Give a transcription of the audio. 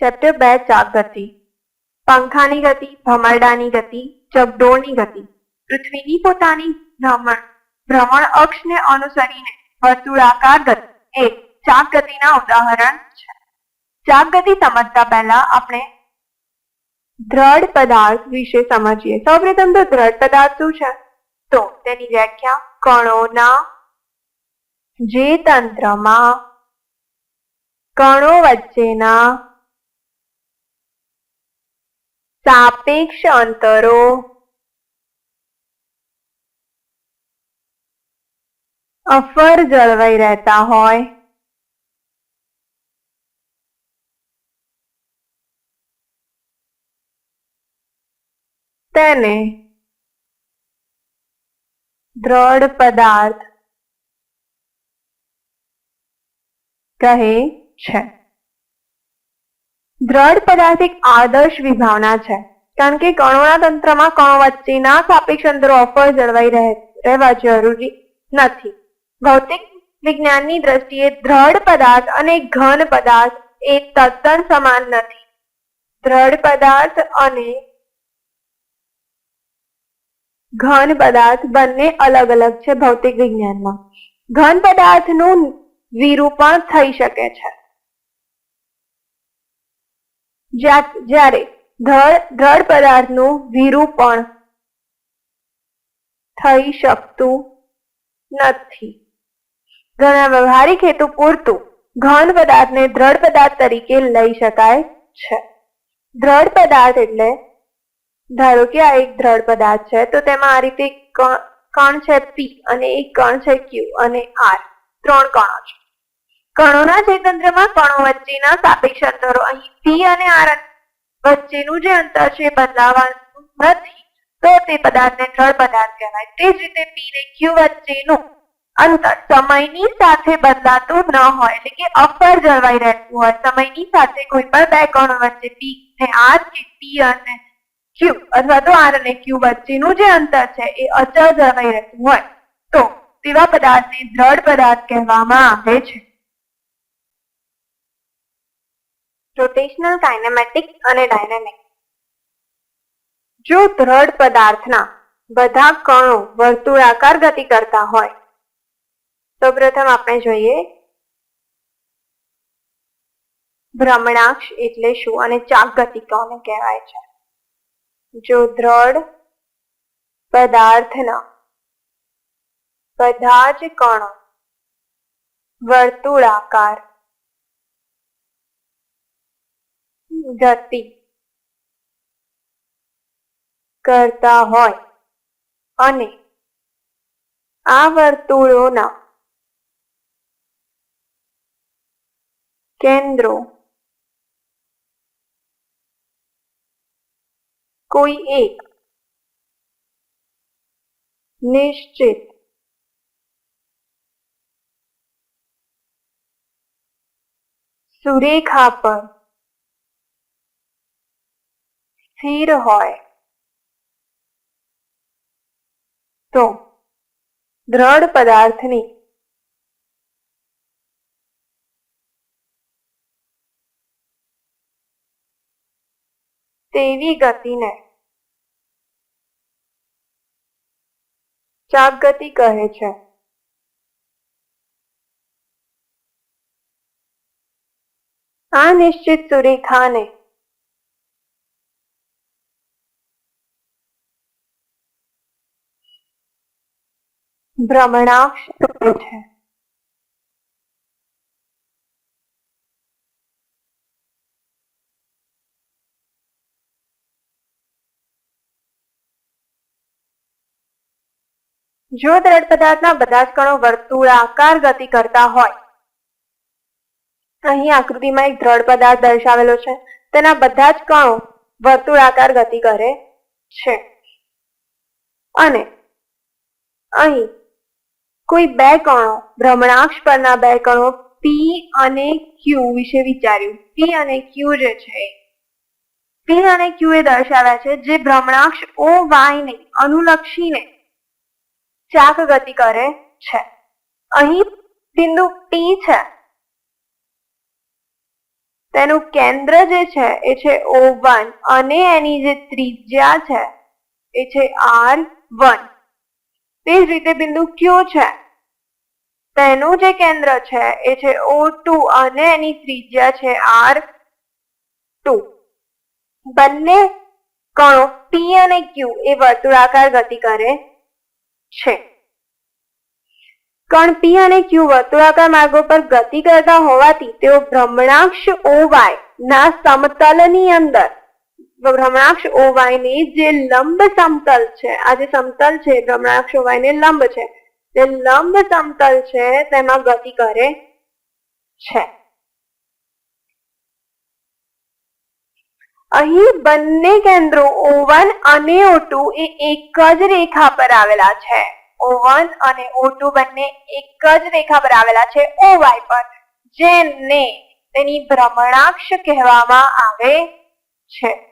Chapter બે ચાક ગતિ. પંખાની ગતિ, ભમરડાની ગતિ, ચકડોળની ગતિ. પૃથ્વીની પોતાની ભ્રમણ ભ્રમણ અક્ષને અનુસરીને વર્તુળાકાર ગતિ. એ ચાક ગતિના ઉદાહરણ છે. ચાક ગતિ સમજતા પહેલા આપણે દ્રઢ પદાર્થ વિશે સમજીએ. સૌપ્રથમ તો દ્રઢ પદાર્થ શું છે? તો તેની વ્યાખ્યા કણોના જે તંત્રમાં કણો વચ્ચેના સાપેક્ષ અંતરો. અફર જળવાઈ રહેતા હોય. તેને દ્રઢ પદાર્થ કહે છે. દ્રઢ પદાર્થ એક આદર્શ વિભાવના છે. કારણ કે કણોના તંત્રમાં કણો વચ્ચેના સાપેક્ષ અંતરો અફર જળવાઈ રહે, રહેવા જરૂરી નથી. ભૌતિક વિજ્ઞાનની દ્રષ્ટિએ દ્રઢ પદાર્થ અને ઘન પદાર્થ એ તદ્દન સમાન નથી. દ્રઢ પદાર્થ અને ઘન પદાર્થ બંને અલગ અલગ છે ભૌતિક વિજ્ઞાનમાં. ઘન પદાર્થનું વિરૂપણ થઈ શકે છે. જ્યારે દ્રઢ પદાર્થનું વિરૂપણ થઈ શકતું નથી. ઘણા વ્યવહારિક હેતુ પૂરતું ઘન પદાર્થને દ્રઢ પદાર્થ તરીકે લઈ શકાય છે. દ્રઢ પદાર્થ એટલે, ધારો કે આ એક દ્રઢ પદાર્થ છે, તો તેમાં આ રીતે કણ છે પી અને એક કણ છે ક્યુ અને આર ત્રણ કણો છે. કણોના ચેતંત્રમાં કણો વચ્ચેના સાપેક્ષ અંતરો. અહીં પી અને આર વચ્ચેનું જે અંતર છે બદલાવાનું નથી. તો તે પદાર્થને જળ પદાર્થ કહેવાય. તે જ રીતે પી ને ક્યુ વચ્ચેનું અંતર સમયની સાથે બદલાતું ન હોય, એટલે કે અફર જળવાઈ રહેતું હોય. સમયની સાથે કોઈ પણ બે કણો વચ્ચે પી ને આર કે પી અને ક્યુ અથવા તો આર અને ક્યુ વચ્ચેનું જે અંતર છે એ અચળ જળવાઈ રહેતું હોય. તો તેવા પદાર્થને દ્રઢ પદાર્થ કહેવામાં આવે છે. રોટેશનલ કાઇનેમેટિક્સ અને ડાયનેમિક્સ જો દ્રઢ પદાર્થના બધા કણો વર્તુળાકાર ગતિ કરતા હોય, તો પ્રથમ આપણે જોઈએ ભ્રમણાક્ષ એટલે શું અને ચાક ગતિ કોને કહેવાય છે? જો દ્રઢ પદાર્થના બધા જ કણો વર્તુળાકાર ગતિ કરતા હોય અને આ વર્તુળોના કેન્દ્રો કોઈ એક નિશ્ચિત સુરેખા પર સ્થિર હોય. તો દ્રઢ પદાર્થની તેવી ગતિને ચાપ ગતિ કહે છે. આ નિશ્ચિત સુરેખાને કહે છે. જો દ્રઢ પદાર્થના બધા જ કણો વર્તુળાકાર ગતિ કરતા હોય, અહીં આકૃતિમાં એક દ્રઢ પદાર્થ દર્શાવેલો છે. તેના બધા જ કણો વર્તુળાકાર ગતિ કરે છે. અને અહીં કોઈ બે કણો ભ્રમણાક્ષ પરના બે કણો પી અને ક્યુ વિશે વિચાર્યું. પી અને ક્યુ જે છે પી અને ક્યુ એ દર્શાવ્યા છે જે ભ્રમણાક્ષ ઓ વાય ને અનુલક્ષીને ચાક ગતિ કરે છે. અહીં બિંદુ પી છે. તેનું કેન્દ્ર જે છે એ છે ઓ વન અને એની જે ત્રિજ્યા છે એ છે આર વન તે જ રીતે બિંદુ ક્યુ છે? તેનું જે કેન્દ્ર છે, એ છે ઓ ટુ અને એની ત્રિજ્યા છે આર ટુ. બંને કણો પી અને ક્યુ એ વર્તુળાકાર ગતિ કરે છે. કણ પી અને ક્યુ વર્તુળાકાર માર્ગો પર ગતિ કરતા હોવાથી તેઓ ભ્રમણાક્ષ ઓવાય ના સમતલની અંદર ભ્રમણાક્ષ ઓવાયની જે લંબ સમતલ છે, આ જે સમતલ છે ભ્રમણાક્ષ ઓવાય ને લંબ છે જે લંબ સમતલ છે, તેમાં ગતિ કરે છે. અહીં બંને કેન્દ્રો O1 અને O2 એ એક જ રેખા પર આવેલા છે. O1 અને O2 બંને એક જ રેખા પર આવેલા છે. OY પર, જેને તેની ભ્રમણાક્ષ કહેવામાં આવે છે.